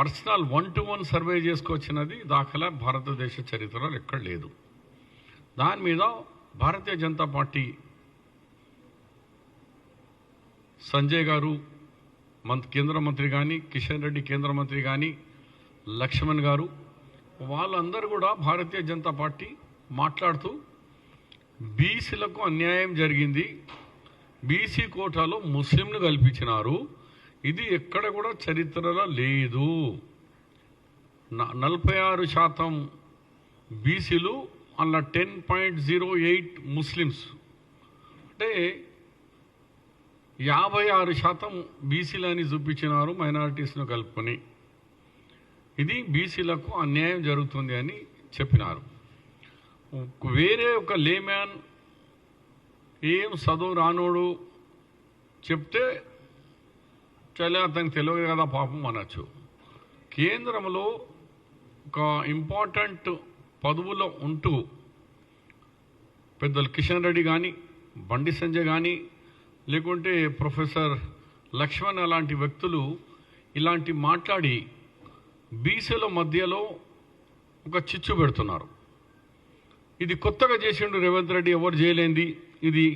Personal one to one survey చేసుకొచ్చినది దాఖలా భారతదేశ చరిత్రలో ఎక్కడ లేదు. దాని మీద భారతీయ జనతా పార్టీ సంజయ్ గారు మంత్ కేంద్ర మంత్రి కానీ కిషన్ రెడ్డి కేంద్ర మంత్రి కానీ లక్ష్మణ్ గారు వాళ్ళందరూ కూడా భారతీయ జనతా పార్టీ మాట్లాడుతూ బీసీలకు అన్యాయం జరిగింది. బీసీ కోటాలో ముస్లింను కల్పించినారు. ఇది ఎక్కడ కూడా చరిత్రలో లేదు. నలభై ఆరు శాతం బీసీలు అలా ten point zero eight Muslims. అంటే యాభై ఆరు శాతం బీసీలని చూపించినారు మైనారిటీస్ను కలుపుకొని. ఇది బీసీలకు అన్యాయం జరుగుతుంది అని చెప్పినారు. వేరే ఒక లేమ్యాన్ ఏం చదువు రానోడు చెప్తే చలే అతనికి తెలియదు కదా పాపం అనొచ్చు. కేంద్రంలో ఒక ఇంపార్టెంట్ పదవులో ఉంటూ పెద్దలు కిషన్ రెడ్డి కానీ బండి సంజయ్ కానీ లేకుంటే ప్రొఫెసర్ లక్ష్మణ్ అలాంటి వ్యక్తులు ఇలాంటి మాట్లాడి బీసీల మధ్యలో ఒక చిచ్చు పెడుతున్నారు. ఇది కొత్తగా చేసిండు రేవంత్ రెడ్డి ఎవరు చేయలేంది ఇది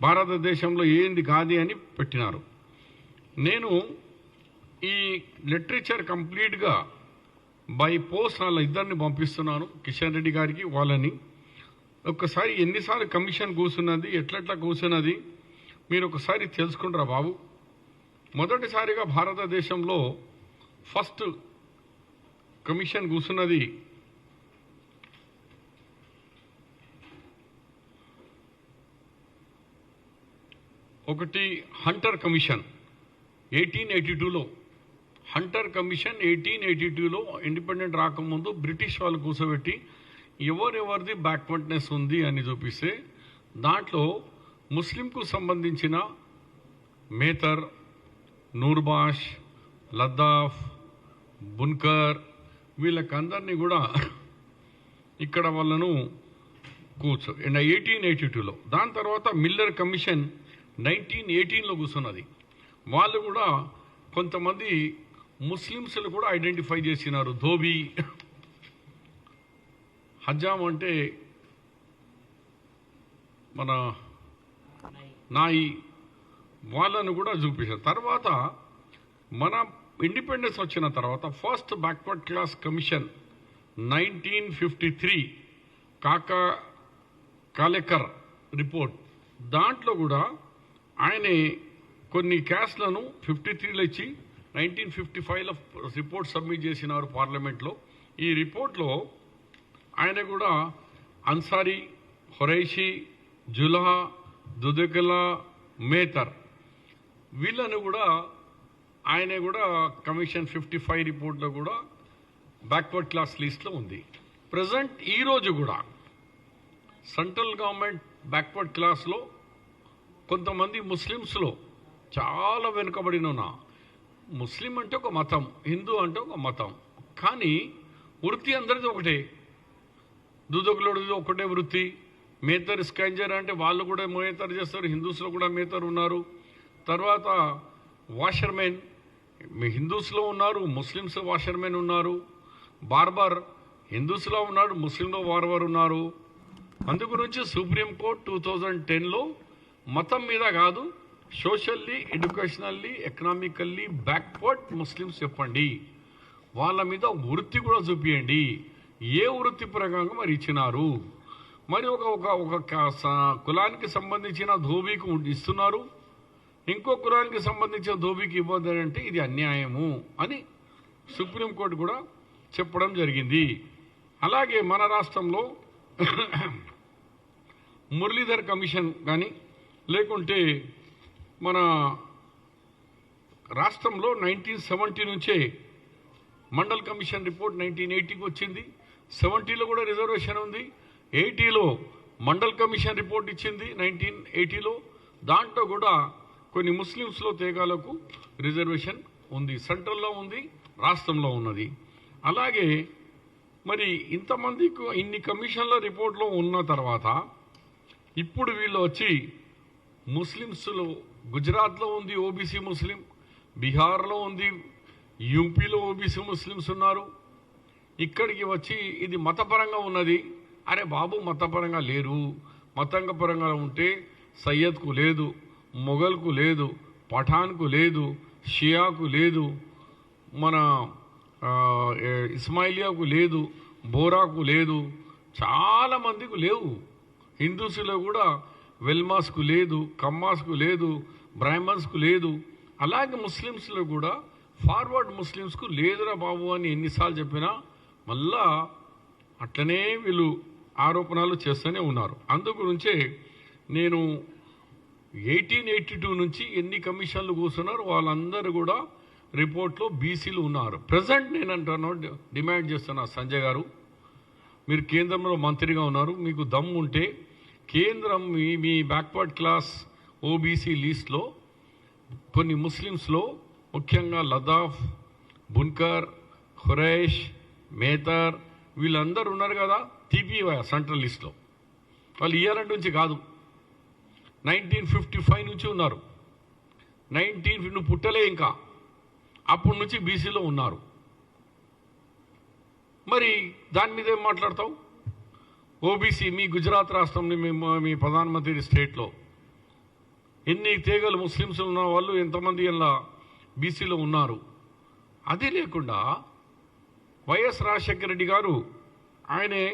భారతదేశంలో ఏంది కాది అని పెట్టినారు. నేను ఈ లిటరేచర్ కంప్లీట్గా బై పోస్ట్ వాళ్ళ ఇద్దరిని పంపిస్తున్నాను కిషన్ రెడ్డి గారికి వాళ్ళని. ఒక్కసారి ఎన్నిసార్లు కమిషన్ కూర్చున్నది ఎట్లెట్లా కూర్చున్నది మీరు ఒకసారి తెలుసుకుంటారా బాబు? మొదటిసారిగా భారతదేశంలో ఫస్ట్ కమిషన్ కూర్చున్నది ఒకటి హంటర్ కమిషన్. ఎయిటీన్ ఎయిటీ టూలో హంటర్ కమిషన్ ఎయిటీన్ ఎయిటీ టూలో ఇండిపెండెంట్ రాకముందు బ్రిటిష్ వాళ్ళు కూర్చోబెట్టి ఎవరెవరిది బ్యాక్వర్డ్నెస్ ఉంది అని చూపిస్తే దాంట్లో ముస్లింకు సంబంధించిన మేతర్ నూర్బాష్ లద్దాఫ్ బున్కర్ వీళ్ళకందరినీ కూడా ఇక్కడ వాళ్ళను కూర్చో ఎయిటీన్ ఎయిటీ టూలో దాని తర్వాత మిల్లర్ కమిషన్ నైన్టీన్ ఎయిటీన్లో కూర్చున్నది. వాళ్ళు కూడా కొంతమంది ముస్లిమ్స్లు కూడా ఐడెంటిఫై చేసినారు. ధోబీ. హజాం అంటే మన నాయి. వాళ్ళను కూడా చూపించారు. తర్వాత మన ఇండిపెండెన్స్ వచ్చిన తర్వాత first backward class commission nineteen fifty three Kaka Kalelkar report. దాంట్లో కూడా ఆయన కొన్ని క్యాస్ట్లను ఫిఫ్టీ త్రీలో ఇచ్చి నైన్టీన్ ఫిఫ్టీ ఫైవ్లో రిపోర్ట్ సబ్మిట్ చేసినారు పార్లమెంట్లో. ఈ రిపోర్ట్లో ఆయన కూడా అన్సారీ హొరైషి జులహా దుదగలా మేతర్ వీళ్ళను కూడా ఆయన కూడా కమిషన్ ఫిఫ్టీ ఫైవ్ రిపోర్ట్లో కూడా బ్యాక్వర్డ్ క్లాస్ లిస్ట్లో ఉంది. ప్రజెంట్ ఈరోజు కూడా సెంట్రల్ గవర్నమెంట్ బ్యాక్వర్డ్ క్లాస్లో కొంతమంది ముస్లిమ్స్లో చాలా వెనుకబడిన ఉన్నా ముస్లిం అంటే ఒక మతం హిందూ అంటే ఒక మతం. కానీ వృత్తి అందరిది ఒకటే. దుదకులుడిది ఒకటే వృత్తి. మేతర్ స్కాంజర్ అంటే వాళ్ళు కూడా మేతర్ చేస్తారు హిందూస్లో కూడా మేతర్ ఉన్నారు. తర్వాత వాషర్మెన్ హిందూస్లో ఉన్నారు ముస్లిమ్స్ వాషర్మెన్ ఉన్నారు. బార్బర్ హిందూస్లో ఉన్నాడు ముస్లింలో బార్బర్ ఉన్నారు. అందు గురించి సుప్రీంకోర్టు టూ థౌజండ్ టెన్లో మతం మీద కాదు socially educationally economically backward Muslims చెప్పండి. వాళ్ళ మీద వృత్తి కూడా చూపించండి ఏ వృత్తి ప్రకారంగా మరి ఇచ్చినారు? మరి ఒక ఒక ఒక స- కులానికి సంబంధించిన ధోబీకి ఇస్తున్నారు. ఇంకో కులానికి సంబంధించిన ధోబీకి ఇవ్వద్దని అంటే ఇది అన్యాయము అని సుప్రీంకోర్టు కూడా చెప్పడం జరిగింది. అలాగే మన రాష్ట్రంలో మురళీధర్ కమిషన్ కానీ లేకుంటే మన రాష్ట్రంలో నైన్టీన్ సెవెంటీ నుంచే మండల్ కమిషన్ రిపోర్ట్ నైన్టీన్ ఎయిటీకి వచ్చింది. సెవెంటీలో కూడా రిజర్వేషన్ ఉంది. ఎయిటీలో మండల్ కమిషన్ రిపోర్ట్ ఇచ్చింది నైన్టీన్ ఎయిటీలో. దాంట్లో కూడా కొన్ని ముస్లిమ్స్లో తేగాలకు రిజర్వేషన్ ఉంది. సెంట్రల్లో ఉంది రాష్ట్రంలో ఉన్నది. అలాగే మరి ఇంతమంది ఇన్ని కమిషన్ల రిపోర్ట్లో ఉన్న తర్వాత ఇప్పుడు వీళ్ళు వచ్చి ముస్లిమ్స్లో గుజరాత్లో ఉంది ఓబీసీ ముస్లిం బీహార్లో ఉంది యూపీలో ఓబీసీ ముస్లిమ్స్ ఉన్నారు. ఇక్కడికి వచ్చి ఇది మతపరంగా ఉన్నది. అరే బాబు మతపరంగా లేరు. మతంగపరంగా ఉంటే సయ్యద్కు లేదు మొఘల్కు లేదు పఠాన్కు లేదు షియాకు లేదు మన ఇస్మాయిలియాకు లేదు బోరాకు లేదు. చాలా మందికి లేవు. హిందూస్లో కూడా వెల్మాస్కు లేదు కమ్మాస్కు లేదు బ్రాహ్మణ్స్కు లేదు. అలాగే ముస్లిమ్స్లో కూడా ఫార్వర్డ్ ముస్లిమ్స్కు లేదురా బాబు అని ఎన్నిసార్లు చెప్పినా మళ్ళా అట్లనే వీళ్ళు ఆరోపణలు చేస్తూనే ఉన్నారు. అందుగురించే నేను ఎయిటీన్ ఎయిటీ టూ నుంచి ఎన్ని కమిషన్లు కూర్చున్నారు వాళ్ళందరూ కూడా రిపోర్ట్లో బీసీలు ఉన్నారు. ప్రజెంట్ నేను అంటాను డిమాండ్ చేస్తున్నా సంజయ్ గారు. మీరు కేంద్రంలో మంత్రిగా ఉన్నారు మీకు దమ్ము ఉంటే కేంద్రం మీ మీ బ్యాక్వర్డ్ క్లాస్ ఓబీసీ లీస్ట్లో కొన్ని ముస్లిమ్స్లో ముఖ్యంగా లదాఫ్ బున్కర్ ఖురైష్ మేతర్ వీళ్ళందరూ ఉన్నారు కదా టీపీవై సెంట్రల్ లిస్ట్లో వాళ్ళు ఇయర్ నుంచి కాదు. నైన్టీన్ ఫిఫ్టీ ఫైవ్ నుంచి ఉన్నారు. నైన్టీన్ నువ్వు పుట్టలే ఇంకా. అప్పటి నుంచి బీసీలో ఉన్నారు. మరి దాని మీద ఏం మాట్లాడతావు? ఓబీసీ మీ గుజరాత్ రాష్ట్రంలో మేము మీ ప్రధానమంత్రి స్టేట్లో. ఎన్ని తీగలు ముస్లిమ్స్ ఉన్న వాళ్ళు ఎంతమంది ఇలా బీసీలో ఉన్నారు? అది లేకుండా వైఎస్ రాజశేఖర రెడ్డి గారు ఆయనే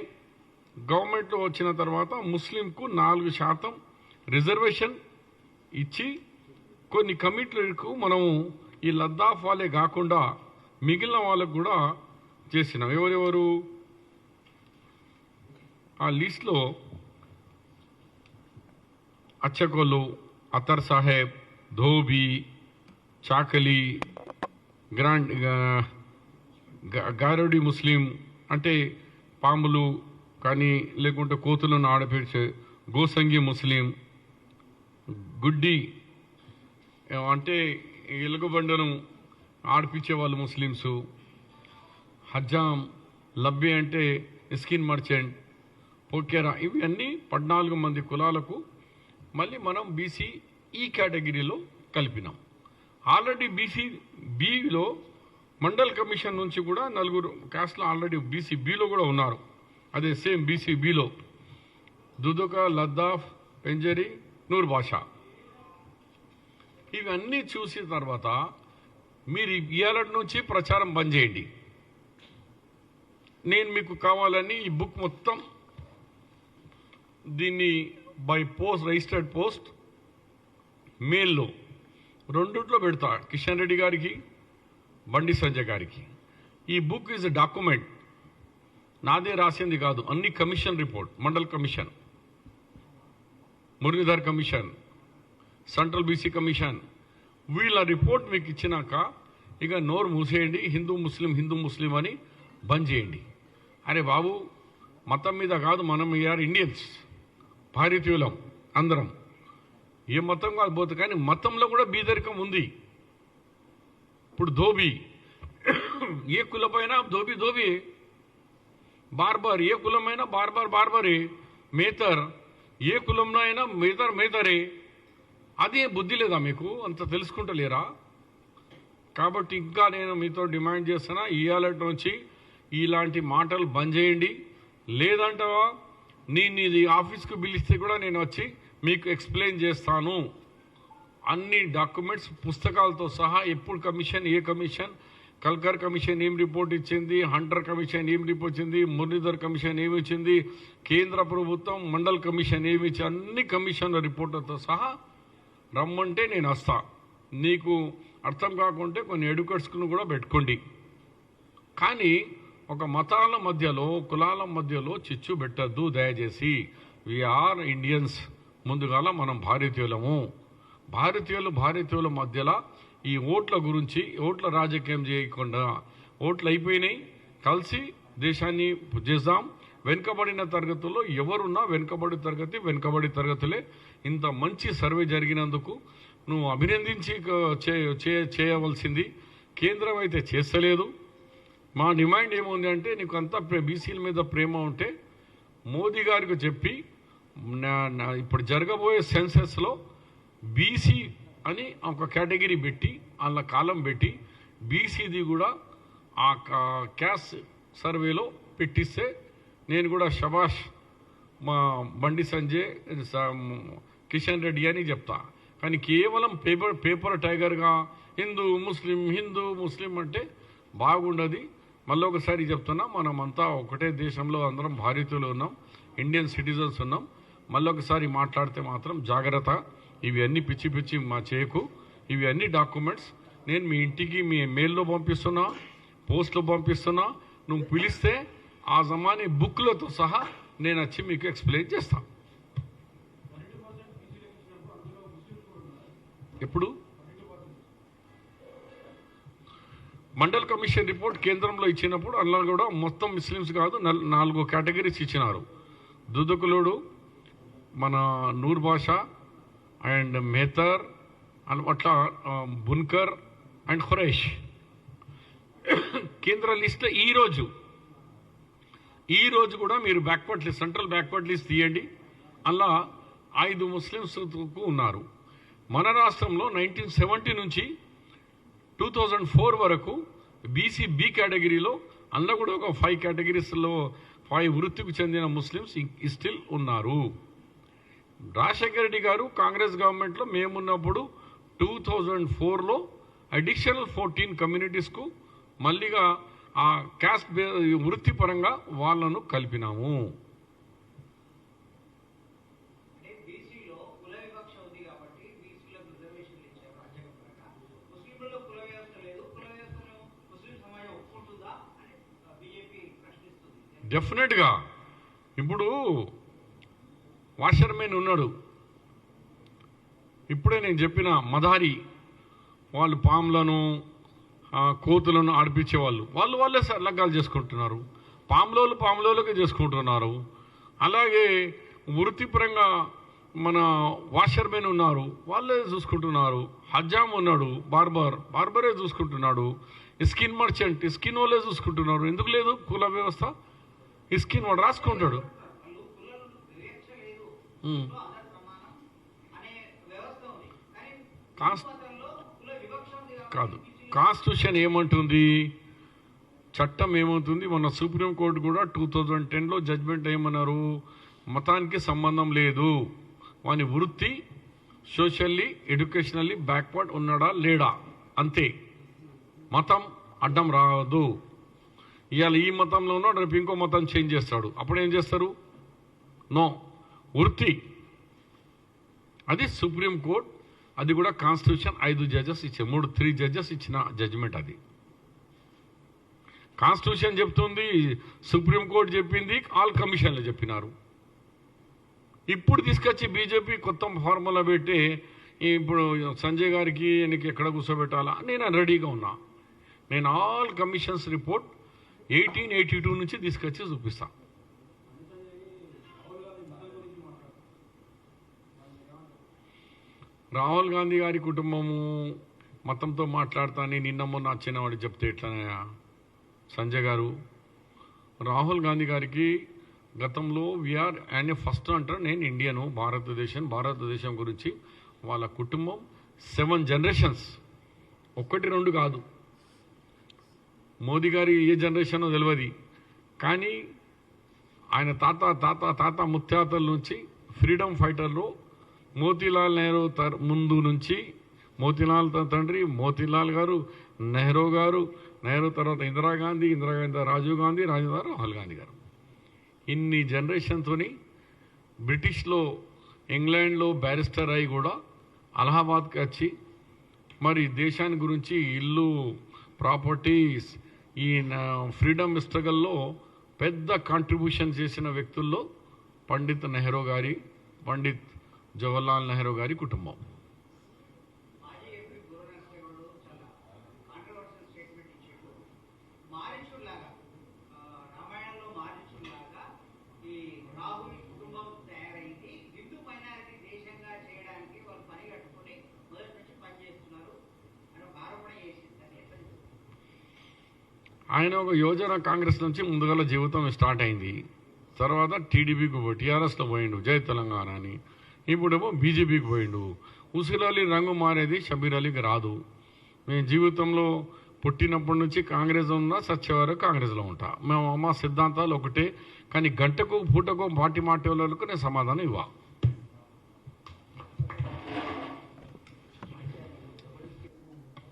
గవర్నమెంట్లో వచ్చిన తర్వాత ముస్లింకు నాలుగు శాతం రిజర్వేషన్ ఇచ్చి కొన్ని కమిటీలకు మనము ఈ లద్దాఫ్ వాళ్ళే కాకుండా మిగిలిన వాళ్ళకు కూడా చేసినాం. ఎవరెవరు? ఆ లిస్ట్లో అచ్చకొల్లు అతర్ సాహెబ్ ధోబి చాకలి గ్రాండ్ గారోడి ముస్లిం అంటే పాములు కానీ లేకుంటే కోతులను ఆడపేర్చే గోసంగి ముస్లిం గుడ్డి అంటే ఎలుగుబండను ఆడిపించే వాళ్ళు ముస్లిమ్స్ హజ్జాం లబ్బి అంటే స్కిన్ మర్చెంట్ పోకేరా ఇవి అన్నీ పద్నాలుగు మంది కులాలకు మళ్ళీ మనం బీసీ ఈ కేటగిరీలో కలిపినాం. ఆల్రెడీ బీసీ బిలో మండల్ కమిషన్ నుంచి కూడా నలుగురు క్యాస్ట్లో ఆల్రెడీ బీసీ బిలో కూడా ఉన్నారు. అదే సేమ్ బీసీ బిలో. దుదుక లద్దాఫ్ పెంజరి నూర్ భాష ఇవన్నీ చూసిన తర్వాత మీరు ఇవాళ నుంచి ప్రచారం బంద్ చేయండి. నేను మీకు కావాలని ఈ బుక్ మొత్తం దీన్ని బై పోస్ట్ రిజిస్టర్డ్ పోస్ట్ మెయిల్లో రెండుట్లో పెడతా. కిషన్ రెడ్డి గారికి బండి సంజయ్ గారికి. ఈ బుక్ ఈజ్ డాక్యుమెంట్. నాదే రాసింది కాదు అన్ని commission report Mandal commission. Muralidhar commission central BC commission. వీళ్ళ రిపోర్ట్ మీకు ఇచ్చినాక ఇక నోరు మూసేయండి హిందూ ముస్లిం హిందూ ముస్లిం అని బంద్ చేయండి. అరే బాబు మతం మీద కాదు మనం ఆర్ ఇండియన్స్ భారతీయులం అందరం. ఏ మతం కాదు కానీ మతంలో కూడా బీదరికం ఉంది. ఇప్పుడు ధోబి ఏ కులపైనా ధోబి ధోబి. బార్బర్ ఏ కులమైనా బార్బర్ బార్బరే. మేతర్ ఏ కులంలో అయినా మేతర్ మేతరే. అదే బుద్ధి లేదా మీకు? అంత తెలుసుకుంటలేరా? కాబట్టి ఇంకా నేను మీతో డిమాండ్ చేస్తున్నా ఇవాళ నుంచి ఇలాంటి మాటలు బంద్ చేయండి. లేదంటావా? నేను ఇది ఆఫీస్కి పిలిస్తే కూడా నేను వచ్చి మీకు ఎక్స్ప్లెయిన్ చేస్తాను. అన్ని డాక్యుమెంట్స్ పుస్తకాలతో సహా ఎప్పుడు కమిషన్ ఏ కమిషన్? కల్కర్ కమిషన్ ఏం రిపోర్ట్ ఇచ్చింది? హంటర్ కమిషన్ ఏం రిపోర్ట్ ఇచ్చింది? మురళీధర్ కమిషన్ ఏమి ఇచ్చింది? కేంద్ర ప్రభుత్వం మండల్ కమిషన్ ఏమి ఇచ్చి అన్ని కమిషన్ల రిపోర్టులతో సహా రమ్మంటే నేను వస్తా. నీకు అర్థం కాకుంటే కొన్ని ఎడ్యుకేట్స్ను కూడా పెట్టుకోండి. కానీ ఒక మతాల మధ్యలో కులాల మధ్యలో చిచ్చు పెట్టద్దు దయచేసి. ఆర్ ఇండియన్స్ ముందుగాల మనం భారతీయులము. భారతీయులు భారతీయుల మధ్యలో ఈ ఓట్ల గురించి ఓట్ల రాజకీయం చేయకుండా ఓట్లు అయిపోయినాయి. కలిసి దేశాన్ని చేద్దాం. వెనుకబడిన తరగతుల్లో ఎవరున్నా వెనుకబడి తరగతి వెనుకబడి తరగతులే. ఇంత మంచి సర్వే జరిగినందుకు నువ్వు అభినందించి చేయవలసింది. కేంద్రం అయితే చేస్తలేదు. మా డిమాండ్ ఏముంది అంటే నీకు అంతా ప్రే- బీసీల మీద ప్రేమ ఉంటే మోదీ గారికి చెప్పి నా- ఇప్పుడు జరగబోయే సెన్సెస్లో బీసీ అని ఒక కేటగిరీ పెట్టి వాళ్ళ కాలం పెట్టి బీసీది కూడా ఆ క్యాస్ట్ సర్వేలో పెట్టిస్తే నేను కూడా శబాష్ మా బండి సంజయ్ కిషన్ రెడ్డి అని చెప్తా. కానీ కేవలం పేపర్ పేపర్ టైగర్గా హిందూ ముస్లిం హిందూ ముస్లిం అంటే బాగుండదు. మళ్ళీ ఒకసారి చెప్తున్నా మనమంతా ఒకటే దేశంలో అందరం భారతీయులు ఉన్నాం. ఇండియన్ సిటిజన్స్ ఉన్నాం. మళ్ళీ ఒకసారి మాట్లాడితే మాత్రం జాగ్రత్త. ఇవి అన్ని పిచ్చి పిచ్చి మా చేయకు. ఇవి అన్ని డాక్యుమెంట్స్ నేను మీ ఇంటికి మీ మెయిల్లో పంపిస్తున్నా పోస్ట్లో పంపిస్తున్నా. నువ్వు పిలిస్తే ఆ జమాని బుక్లతో సహా నేను వచ్చి మీకు ఎక్స్ప్లెయిన్ చేస్తాను ఎప్పుడు? మండల్ కమిషన్ రిపోర్ట్ కేంద్రంలో ఇచ్చినప్పుడు అందులో కూడా మొత్తం ముస్లిమ్స్ కాదు నల్- నాలుగు కేటగిరీస్ ఇచ్చినారు. దుదుకులుడు మన నూర్ భాష అండ్ మేతర్ అండ్ అట్లా బున్కర్ అండ్ ఖురేష్. కేంద్ర లిస్ట్ ఈ రోజు. ఈ రోజు కూడా మీరు backward list central backward list తీయండి. అలా ఐదు ముస్లిమ్స్ ఉన్నారు. మన రాష్ట్రంలో నైన్టీన్ సెవెంటీ నుంచి టూ థౌజండ్ ఫోర్ వరకు బీసీ బి కేటగిరీలో అందులో కూడా ఒక ఫైవ్ కేటగిరీస్లో ఫైవ్ వృత్తికి చెందిన ముస్లిమ్స్ స్టిల్ ఉన్నారు. రాజశేఖర రెడ్డి గారు కాంగ్రెస్ గవర్నమెంట్లో మేమున్నప్పుడు టూ థౌజండ్ ఫోర్లో అడిషనల్ ఫోర్టీన్ కమ్యూనిటీస్కు మళ్ళీగా ఆ క్యాస్ట్ వృత్తిపరంగా వాళ్ళను కలిపినాము అంటే బీసీలో కుల వివక్ష ఉంది కాబట్టి బీసీలకు రిజర్వేషన్లు ఇచ్చారు రాజ్యాంగపరంగా ముస్లింలలో కుల వ్యవస్థ లేదు కుల వ్యవస్థను ముస్లిం సమాజం ఒప్పుకుంటుందా అని బీజేపీ ప్రశ్నిస్తుంది డెఫినెట్గా ఇప్పుడు వాషర్మెన్ ఉన్నాడు. ఇప్పుడే నేను చెప్పిన మదారి వాళ్ళు పాములను కోతులను ఆడిపించేవాళ్ళు. వాళ్ళు వాళ్ళే స- చేసుకుంటున్నారు. పాములోలు పాములోలుగా చేసుకుంటున్నారు. అలాగే వృత్తిపరంగా మన వాషర్మెన్ ఉన్నారు. వాళ్ళే చూసుకుంటున్నారు. హజ్జాం ఉన్నాడు బార్బర్. బార్బరే చూసుకుంటున్నాడు. స్కిన్ మర్చెంట్ స్కిన్ వాళ్ళే చూసుకుంటున్నారు. ఎందుకు లేదు? కుల వ్యవస్థ ఈ స్కిన్ వాడు రాసుకుంటాడు కాదు. కాన్స్టిట్యూషన్ ఏమంటుంది? చట్టం ఏమవుతుంది మన సుప్రీంకోర్టు కూడా టూ థౌజండ్ టెన్లో జడ్జ్మెంట్ ఏమన్నారు? మతానికి సంబంధం లేదు. వాని వృత్తి సోషల్లీ ఎడ్యుకేషనల్లీ బ్యాక్వర్డ్ ఉన్నాడా లేడా? అంతే. మతం అడ్డం రాదు ఇవాళ ఈ మతంలో ఉన్నాడు రేపు ఇంకో మతం చేంజ్ చేస్తాడు. అప్పుడు ఏం చేస్తారు? నో. వృత్తి. అది సుప్రీం కోర్ట్ అది కూడా కాన్స్టిట్యూషన్ ఐదు జడ్జెస్ ఇచ్చే మూడు త్రీ జడ్జెస్ ఇచ్చిన జడ్జిమెంట్ అది. కాన్స్టిట్యూషన్ చెప్తుంది సుప్రీంకోర్టు చెప్పింది ఆల్ కమిషన్లు చెప్పినారు. ఇప్పుడు తీసుకొచ్చి బీజేపీ కొత్త ఫార్ములా పెట్టి ఇప్పుడు సంజయ్ గారికి నీకు ఎక్కడ కూర్చోబెట్టాలా? నేను రెడీగా ఉన్నా. నేను all commissions report eighteen eighty two నుంచి తీసుకొచ్చి చూపిస్తాం. రాహుల్ గాంధీ గారి కుటుంబము మతంతో మాట్లాడతాని నిన్న మొన్న వచ్చినవాడు చెప్తే ఎట్లనయా సంజయ్ గారు రాహుల్ గాంధీ గారికి గతంలో వీఆర్ ఆయన ఫస్ట్ అంటారు నేను ఇండియను భారతదేశం భారతదేశం గురించి వాళ్ళ కుటుంబం సెవెన్ జనరేషన్స్ ఒకటి రెండు కాదు. మోదీ గారి ఏ జనరేషనో తెలియదు కానీ ఆయన తాత తాత తాత ముత్తాతల నుంచి ఫ్రీడమ్ ఫైటర్లో మోతీలాల్ నెహ్రూ ముందు నుంచి మోతీలాల్ తండ్రి మోతీలాల్ గారు నెహ్రూ గారు నెహ్రూ తర్వాత ఇందిరాగాంధీ ఇందిరాగాంధీ రాజీవ్ గాంధీ రాజీవ్ గారు రాహుల్ గాంధీ గారు. ఇన్ని జనరేషన్తోని బ్రిటిష్లో ఇంగ్లాండ్లో బ్యారిస్టర్ అయి కూడా అలహాబాద్కి వచ్చి మరి దేశాన్ని గురించి ఇల్లు ప్రాపర్టీస్ ఈ ఫ్రీడమ్ స్ట్రగల్లో పెద్ద కాంట్రిబ్యూషన్ చేసిన వ్యక్తుల్లో పండిత్ నెహ్రూ గారి పండిత్ జవహర్లాల్ నెహ్రూ గారి కుటుంబం. ఆయన ఒక యోజన కాంగ్రెస్ నుంచి ముందుగల జీవితం స్టార్ట్ అయింది. తర్వాత టీడీపీకి పోయి టీఆర్ఎస్లో పోయిండు జై తెలంగాణ అని. ఇప్పుడేమో బీజేపీకి పోయిండు. ఉసిర్ అలీ రంగు మారేది షబీర్ అలీకి రాదు. మేము జీవితంలో పుట్టినప్పటి నుంచి కాంగ్రెస్ ఉన్నా సచ్చేవారు కాంగ్రెస్లో ఉంటా. మేము మా సిద్ధాంతాలు ఒకటే కానీ గంటకు పూటకు మాటి మాటే వాళ్ళకు నేను సమాధానం ఇవ్వాలి